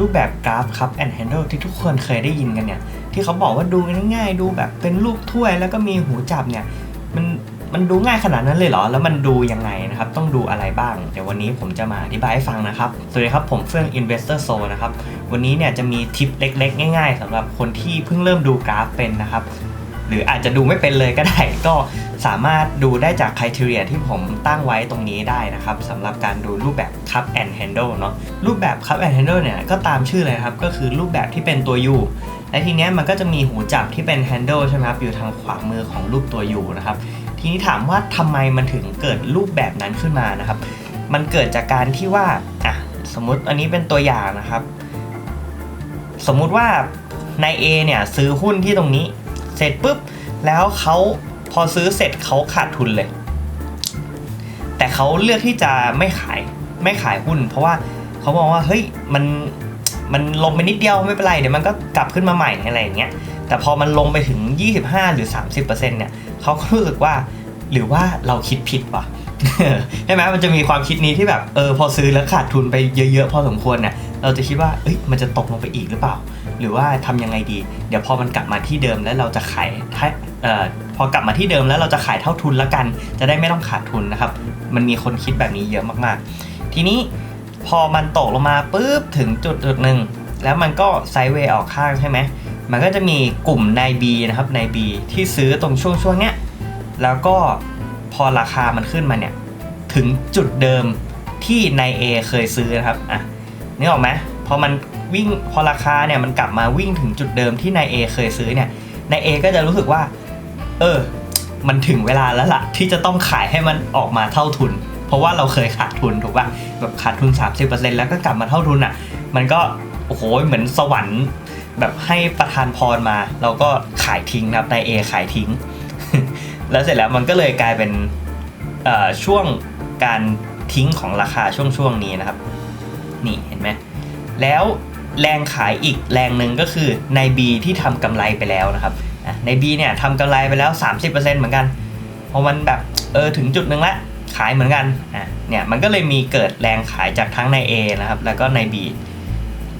รูปแบบกราฟครับ and handle ที่ทุกคนเคยได้ยินกันเนี่ย ที่เขาบอกว่าดูง่ายๆ ดูแบบเป็นรูปถ้วยแล้วก็มีหูจับเนี่ย มันมันดูง่ายขนาดนั้นเลยเหรอ แล้วมันดูยังไงนะครับ ต้องดูอะไรบ้าง เดี๋ยววันนี้ผมจะมาอธิบายให้ฟังนะครับ สวัสดีครับผมเฟื่อง Investor s o นะครับ วันนี้เนี่ยจะมีทิปเล็กๆ ง่ายๆสำหรับคนที่เพิ่งเริ่มดูกราฟเป็นนะครับ รืออาจจะดูไม่เป็นเลยก็ได้ ก็สามารถดูได้จากคุณทีเรียที่ผมตั้งไว้ตรงนี้ได้นะครับสำหรับการดูรูปแบบ cup and handle เนาะรูปแบบ cup and handle เนี่ยก็ตามชื่อเลยครับก็คือรูปแบบที่เป็นตัว U และทีเนี้ยมันก็จะมีหูจับที่เป็น handle ใช่ไหมครับอยู่ทางขวามือของรูปตัว U นะครับทีนี้ถามว่าทำไมมันถึงเกิดรูปแบบนั้นขึ้นมานะครับ มันเกิดจากการที่ว่าอะสมมติอันนี้เป็นตัวอย่างนะครับ สมมุติว่านาย A เนี่ยซื้อหุ้นที่ตรงนี้ เสร็จปุ๊บแล้วเขาพอซื้อเสร็จเขาขาดทุนเลย แต่เขาเลือกที่จะไม่ขายไม่ขายหุ้น เพราะว่าเขาบอกว่าเฮ้ยมันมันลงไปนิดเดียวไม่เป็นไรเดี๋ยวมันก็กลับขึ้นมาใหม่อะไรอย่างเงี้ยแต่พอมันลงไปถึง 25 หรือ 30%เนี่ยเขาก็รู้สึกว่าหรือว่าเราคิดผิดวะใช่ไหมมันจะมีความคิดนี้ที่แบบเออพอซื้อแล้วขาดทุนไปเยอะๆ พอสมควรเนี่ย เราจะคิดว่าเอ้ยมันจะตกลงไปอีกหรือเปล่า หรือว่าทำยังไงดี เดี๋ยวพอมันกลับมาที่เดิมแล้วเราจะขายถ้าเอ่อพอกลับมาที่เดิมแล้วเราจะขายเท่าทุนล้วกัน จะได้ไม่ต้องขาดทุนนะครับ มันมีคนคิดแบบนี้เยอะมากๆ ทีนี้พอมันตกลงมาปุ๊บถึงจุดจุดหนึ่งแล้วมันก็ไซด์เวย์ออกข้างใช่ไหมมันก็จะมีกลุ่มนาย B นะครับนาย B ที่ซื้อตรงช่วงช่วงเนี้ยแล้วก็พอราคามันขึ้นมาเนี่ยถึงจุดเดิมที่นาย A เคยซื้อนะครับอะ นึกออกไหมพอมันวิ่งพอราคาเนี่ยมันกลับมาวิ่งถึงจุดเดิมที่นาย A เคยซื้อเนี่ยนาย A ก็จะรู้สึกว่า เออ มันถึงเวลาแล้วล่ะ ที่จะต้องขายให้มันออกมาเท่าทุน เพราะว่าเราเคยขาดทุนถูกป่ะแบบขาดทุน 30%แล้วก็กลับมาเท่าทุนอะ มันก็โอ้โหเหมือนสวรรค์แบบให้ประทานพรมา เราก็ขายทิ้งนะครับนายเอขายทิ้ง แล้วเสร็จแล้วมันก็เลยกลายเป็นช่วงการทิ้งของราคาช่วงช่วงนี้นะครับ นี่เห็นไหมแล้วแรงขายอีกแรงหนึ่งก็คือใน B ที่ทำกำไรไปแล้วนะครับใน B เนี่ยทำกำไรไปแล้ว 30%เหมือนกันเพราะมันแบบเออถึงจุดหนึ่งละขายเหมือนกันอะเนี่ยมันก็เลยมีเกิดแรงขายจากทั้งใน A นะครับแล้วก็ใน B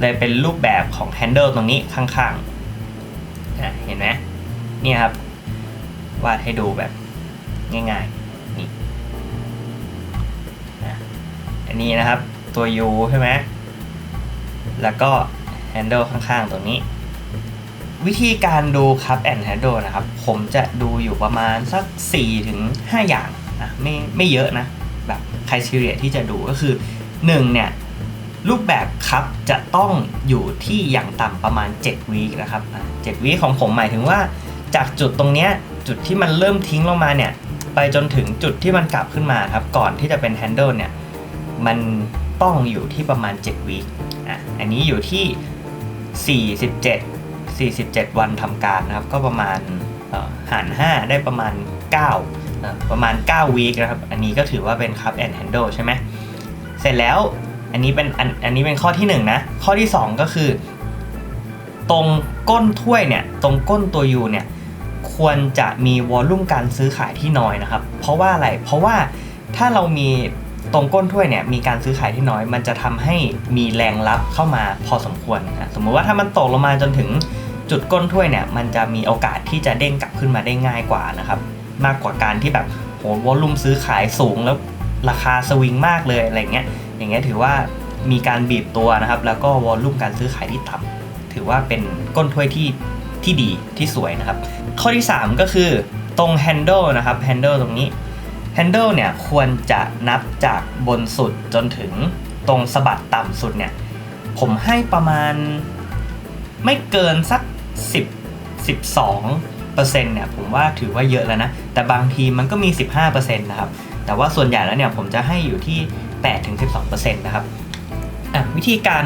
เลยเป็นรูปแบบของ handle ตรงนี้ข้างๆอะเห็นไหมเนี่ยครับวาดให้ดูแบบง่ายๆนี่อันนี้นะครับ ตัว U ใช่ไหม แล้วก็ handle ข้างๆ ตรงนี้ วิธีการดูครับ and handle นะครับ ผมจะดูอยู่ประมาณสัก4ถึง5อย่างนะไม่ไม่เยอะนะ แบบค r i ทีเรียที่จะดูก็คือ 1 เนี่ย รูปแบบครับจะต้องอยู่ที่อย่างต่ำประมาณ 7วีคนะครับ 7วีคของผมหมายถึงว่า จากจุดตรงเนี้ยจุดที่มันเริ่มทิ้งลงมาเนี่ยไปจนถึงจุดที่มันกลับขึ้นมาครับ ก่อนที่จะเป็น handle เนี่ย มัน ต้องอยู่ที่ประมาณ7วีคอะอันนี้อยู่ที่ 47 47 วันทำการนะครับ ก็ประมาณหาร 5 ได้ประมาณ 9 ประมาณ9วีคนะครับ อันนี้ก็ถือว่าเป็น cup and handle ใช่ไหมเสร็จแล้วอันนี้เป็นอันอันนี้เป็นข้อที่ 1 นะ ข้อที่ 2 ก็คือ ตรงก้นถ้วยเนี่ย ตรงก้นตัว U เนี่ย ควรจะมีวอลลุ่มการซื้อขายที่น้อยนะครับ เพราะว่าอะไร เพราะว่าถ้าเรามี ตรงก้นถ้วยเนี่ยมีการซื้อขายที่น้อย มันจะทำให้มีแรงรับเข้ามาพอสมควรนะสมมุติว่าถ้ามันตกลงมาจนถึงจุดก้นถ้วยเนี่ยมันจะมีโอกาสที่จะเด้งกลับขึ้นมาได้ง่ายกว่านะครับมากกว่าการที่แบบโหวอลลุ่มซื้อขายสูงแล้วราคาสวิงมากเลยอะไรเงี้ยอย่างเงี้ยถือว่ามีการบีบตัวนะครับ แล้วก็วอลลุ่มการซื้อขายที่ต่ำถือว่าเป็นก้นถ้วยที่ที่ดีที่สวยนะครับ ข้อที่ 3 ก็คือตรง handle นะครับ handle ตรงนี้ handle เนี่ยควรจะนับจากบนสุดจนถึงตรงสะบัดต่ำสุดเนี่ย ผมให้ประมาณไม่เกินสัก 10 12เปอร์เซ็นต์เนี่ยผมว่าถือว่าเยอะแล้วนะ แต่บางทีมันก็มี 15%นต์นะครับ แต่ว่าส่วนใหญ่แล้วเนี่ยผมจะให้อยู่ที่ 8 ถึง 12%นต์นะครับอะวิธีการ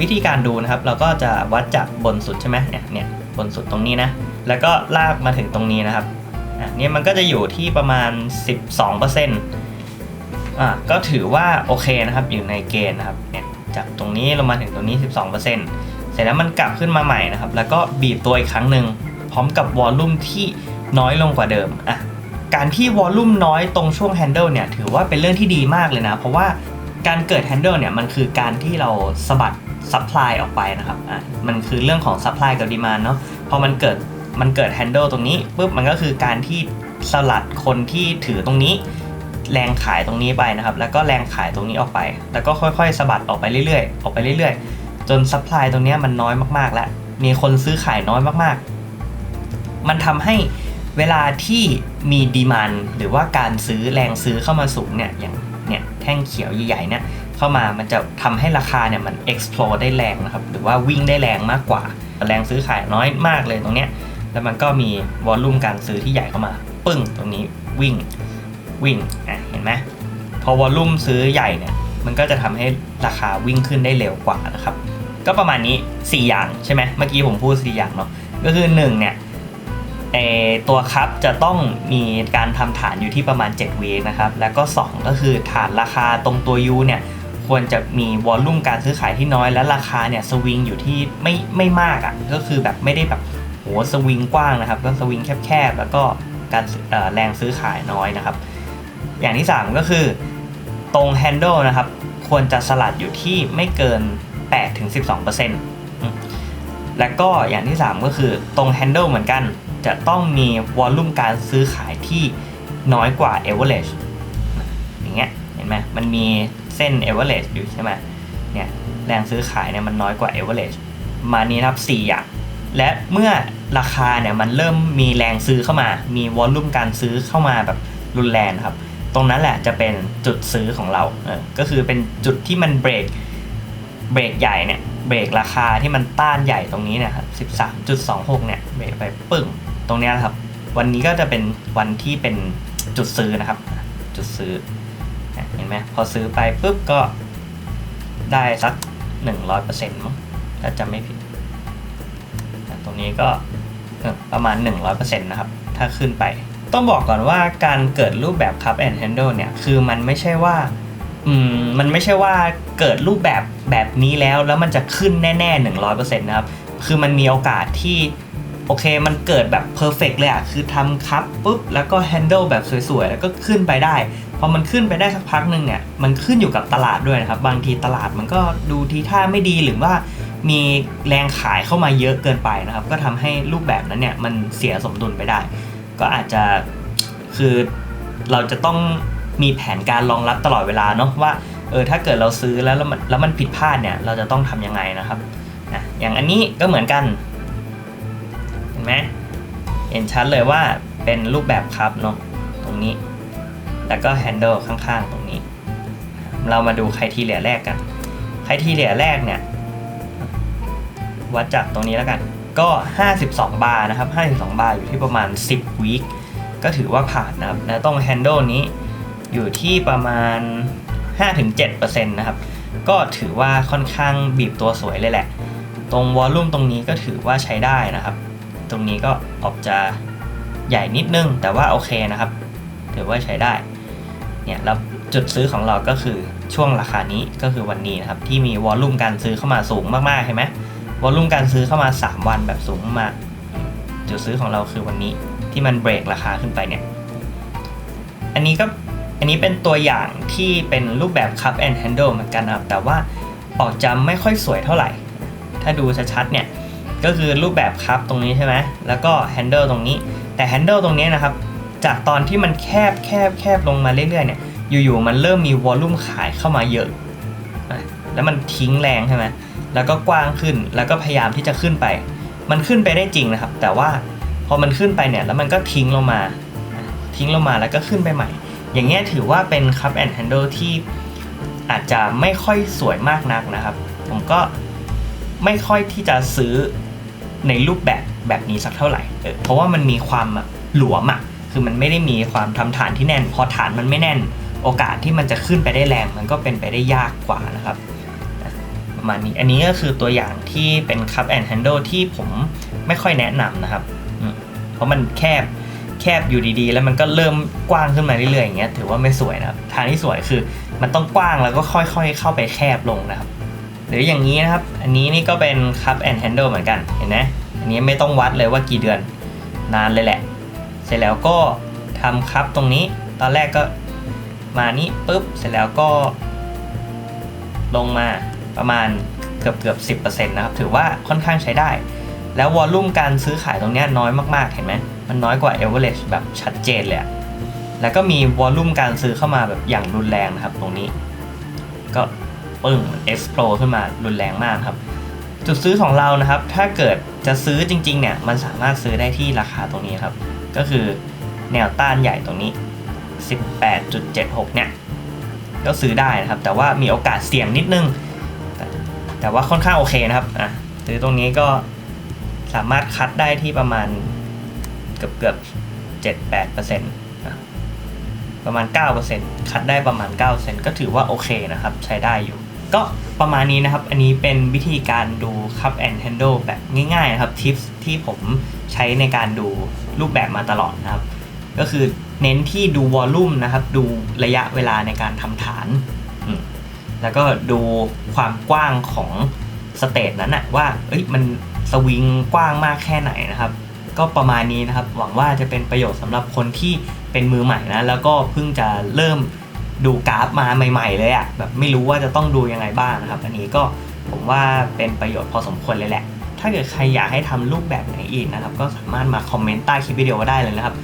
วิธีการดูนะครับ เราก็จะวัดจากบนสุดใช่ไหมเนี่ยเนี่ยบนสุดตรงนี้นะ แล้วก็ลากมาถึงตรงนี้นะครับ เนี่ยมันก็จะอยู่ที่ประมาณ 12%อะก็ถือว่าโอเคนะครับอยู่ในเกณฑ์นะครับเนี่ยจากตรงนี้ลงมาถึงตรงนี้ 12%เสร็จแล้วมันกลับขึ้นมาใหม่นะครับ แล้วก็บีบตัวอีกครั้งหนึ่งพร้อมกับวอลลุ่มที่น้อยลงกว่าเดิมอะการที่วอลลุ่มน้อยตรงช่วงแฮนเดิลเนี่ยถือว่าเป็นเรื่องที่ดีมากเลยนะ เพราะว่าการเกิด handle เนี่ยมันคือการที่เราสะบัด supply ออกไปนะครับอะมันคือเรื่องของ supply กับ demand เนาะพอมันเกิด มันเกิด handle ตรงนี้ปุ๊บมันก็คือการที่สลัดคนที่ถือตรงนี้ แรงขายตรงนี้ไปนะครับ แล้วก็แรงขายตรงนี้ออกไป แล้วก็ค่อยๆสะบัดออกไปเรื่อยๆ ออกไปเรื่อยๆ จน supply ตรงนี้มันน้อยมากๆ แล้ว มีคนซื้อขายน้อยมากๆ มันทำให้เวลาที่มีดีมันหรือว่าการซื้อแรงซื้อเข้ามาสูงเนี่ยอย่างเนี่ยแท่งเขียวใหญ่ๆเนี่ยเข้ามามันจะทำให้ราคาเนี่ยมัน explode ได้แรงนะครับ หรือว่าวิ่งได้แรงมากกว่า แรงซื้อขายน้อยมากเลยตรงเนี้ย แล้วมันก็มีวอลลุ่มการซื้อที่ใหญ่เข้ามา ปึ้งตรงนี้วิ่งวิ่งอะเห็นไหมพอวอลลุ่มซื้อใหญ่เนี่ยมันก็จะทำให้ราคาวิ่งขึ้นได้เร็วกว่านะครับ ก็ประมาณนี้ 4 อย่างใช่ไหมเมื่อกี้ผมพูด 4 อย่างเนาะก็คือ1เนี่ยตัวครับจะต้องมีการทำฐานอยู่ที่ประมาณ7วีนะครับ แล้วก็ 2 ก็คือฐานราคาตรงตัว U เนี่ยควรจะมีวอลลุ่มการซื้อขายที่น้อยและราคาเนี่ยสวิงอยู่ที่ไม่ไม่มากอะ่ะก็คือแบบไม่ได้แบบ โหสวิงกว้างนะครับก็สวิงแคบๆแล้วก็การแรงซื้อขายน้อยนะครับ อย่างที่ 3 ก็คือตรง handle นะครับควรจะสลัดอยู่ที่ไม่เกิน 8-12%อืมและก็อย่างที่ 3 ก็คือตรง handle เหมือนกัน จะต้องมีวอลลุ่มการซื้อขายที่น้อยกว่า average อย่างเงี้ยเห็นไหมมันมีเส้น average อยู่ใช่ไหมเนี่ยแรงซื้อขายเนี่ยมันน้อยกว่า average มานี้นะครับ 4 อย่าง และเมื่อราคาเนี่ยมันเริ่มมีแรงซื้อเข้ามา มีวอลลุ่มการซื้อเข้ามาแบบรุนแรงครับ ตรงนั้นแหละจะเป็นจุดซื้อของเราเออก็คือเป็นจุดที่มันเบรกเบรกใหญ่เนี่ยเบรกราคาที่มันต้านใหญ่ตรงนี้เนะครับ13.26 เนี่ยเบรกไปปึ้งตรงนี้นะครับ วันนี้ก็จะเป็นวันที่เป็นจุดซื้อนะครับ จุดซื้อเห็นไหมพอซื้อไปปุ๊บก็ได้สัก 100%มั้งถ้าจำไม่ผิด ตรงนี้ก็ประมาณ 100%นะครับ ถ้าขึ้นไป ต้องบอกก่อนว่าการเกิดรูปแบบ cup and handle เนี่ย คือมันไม่ใช่ว่าอืมมันไม่ใช่ว่าเกิดรูปแบบแบบนี้แล้วแล้วมันจะขึ้นแน่ๆ 100%นะครับ คือมันมีโอกาสที่โอเค มันเกิดแบบเพอร์เฟกเลยอะคือทำคัพปุ๊บ แล้วก็ handle แบบสวยๆ แล้วก็ขึ้นไปได้ พอมันขึ้นไปได้สักพักหนึ่งเนี่ย มันขึ้นอยู่กับตลาดด้วยนะครับ บางทีตลาดมันก็ดูทีท่าไม่ดีหรือว่า มีแรงขายเข้ามาเยอะเกินไปนะครับ ก็ทำให้รูปแบบนั้นเนี่ยมันเสียสมดุลไปได้ ก็อาจจะคือเราจะต้องมีแผนการรองรับตลอดเวลาเนาะว่าเออถ้าเกิดเราซื้อแล้วแล้วมันแล้วมันผิดพลาดเนี่ยเราจะต้องทำยังไงนะครับนะอย่างอันนี้ก็เหมือนกัน เห็นไหมเห็นชัดเลยว่าเป็นรูปแบบครับเนาะตรงนี้ แล้วก็ handle ข้างๆ ตรงนี้ เรามาดูใครทีเหลียแรกกันใครทีเหลียแรกเนี่ย วัดจากตรงนี้แล้วกัน ก็ 52 บาร์นะครับ 52 บาร์อยู่ที่ประมาณ 10วีคก็ถือว่าผ่านนะครับแล้วตรง handle นี้อยู่ที่ประมาณ 5-7%นะครับ ก็ถือว่าค่อนข้างบีบตัวสวยเลยแหละ ตรงวอลลุ่มตรงนี้ก็ถือว่าใช้ได้นะครับ ตรงนี้ก็ออกจะใหญ่นิดนึง แต่ว่าโอเคนะครับ ถือว่าใช้ได้ เนี่ยแล้วจุดซื้อของเราก็คือช่วงราคานี้ก็คือวันนี้นะครับ ที่มีวอลลุ่มการซื้อเข้ามาสูงมากๆ เห็นไหม วอลลุ่มการซื้อเข้ามา 3 วันแบบสูงมาก จุดซื้อของเราคือวันนี้ที่มันเบรกราคาขึ้นไปเนี่ย อันนี้ก็อันนี้เป็นตัวอย่างที่เป็นรูปแบบ cup and handle เหมือนกันนะครับ แต่ว่าออกจะไม่ค่อยสวยเท่าไหร่ ถ้าดูชัดๆเนี่ย ก็คือรูปแบบคัพตรงนี้ใช่ไหมแล้วก็ handle ตรงนี้ แต่ handle ตรงนี้นะครับ จากตอนที่มันแคบแคบแคบลงมาเรื่อยๆเนี่ย อยู่ๆมันเริ่มมีวอลลุ่มขายเข้ามาเยอะ แล้วมันทิ้งแรงใช่ไหมแล้วก็กว้างขึ้นแล้วก็พยายามที่จะขึ้นไป มันขึ้นไปได้จริงนะครับ แต่ว่าพอมันขึ้นไปเนี่ยแล้วมันก็ทิ้งลงมา ทิ้งลงมาแล้วก็ขึ้นไปใหม่ อย่างเงี้ยถือว่าเป็น cup and handle ที่อาจจะไม่ค่อยสวยมากนักนะครับ ผมก็ไม่ค่อยที่จะซื้อในรูปแบบแบบนี้สักเท่าไหร่ เพราะว่ามันมีความหลวมอะคือมันไม่ได้มีความทำฐานที่แน่น พอฐานมันไม่แน่น โอกาสที่มันจะขึ้นไปได้แรง มันก็เป็นไปได้ยากกว่านะครับ ประมาณนี้ อันนี้ก็คือตัวอย่างที่เป็น cup and handle ที่ผมไม่ค่อยแนะนำนะครับ เพราะมันแคบแคบอยู่ดีๆ แล้วมันก็เริ่มกว้างขึ้นมาเรื่อยๆอย่างเงี้ยถือว่าไม่สวยนะครับทางที่สวยคือมันต้องกว้างแล้วก็ค่อยๆ เข้าไปแคบลงนะครับ หรืออย่างนี้นะครับ อันนี้นี่ก็เป็น cup and handle เหมือนกันเห็นไหมอันนี้ไม่ต้องวัดเลยว่ากี่เดือนนานเลยแหละ เสร็จแล้วก็ทำคัพตรงนี้ ตอนแรกก็มานี่ปุ๊บ เสร็จแล้วก็ลงมา ประมาณเกือบเกือบสินะครับ ถือว่าค่อนข้างใช้ได้ แล้ววอลลุ่มการซื้อขายตรงนี้น้อยมากๆ เห็นไหม มันน้อยกว่า average แบบชัดเจนเลยแล้วก็มีวอลลุ่มการซื้อเข้ามาแบบอย่างรุนแรงนะครับ ตรงนี้ ก็ปึ้งมัน explode ขึ้นมารุนแรงมากครับจุดซื้อของเรานะครับ ถ้าเกิดจะซื้อจริงๆ เนี่ย มันสามารถซื้อได้ที่ราคาตรงนี้ครับ ก็คือแนวต้านใหญ่ตรงนี้ 18.76 เนี่ย ก็ซื้อได้นะครับ แต่ว่ามีโอกาสเสี่ยงนิดนึง แต่ว่าค่อนข้างโอเคนะครับอะซื้อตรงนี้ก็สามารถคัดได้ที่ประมาณเกือบเกือบ7-8%เปอร์เซ็นต์ประมาณ 9%คัดได้ประมาณ 9%ก็ถือว่าโอเคนะครับ ใช้ได้อยู่ ก็ประมาณนี้นะครับ อันนี้เป็นวิธีการดู cup and handle แบบง่ายๆนะครับ ทิปที่ผมใช้ในการดูรูปแบบมาตลอดนะครับ ก็คือเน้นที่ดูวอลลุ่มนะครับ ดูระยะเวลาในการทำฐานอืม แล้วก็ดูความกว้างของสเตจนั้นนะว่าเอ้ยมันสวิงกว้างมากแค่ไหนนะครับ ก็ประมาณนี้นะครับ หวังว่าจะเป็นประโยชน์สำหรับคนที่เป็นมือใหม่นะ แล้วก็เพิ่งจะเริ่มดูกราฟมาใหม่ๆเลยอะแบบไม่รู้ว่าจะต้องดูยังไงบ้างนะครับ อันนี้ก็ผมว่าเป็นประโยชน์พอสมควรเลยแหละ ถ้าเกิดใครอยากให้ทำรูปแบบไหนอีกนะครับ ก็สามารถมาคอมเมนต์ใต้คลิปวิดีโอได้เลยนะครับ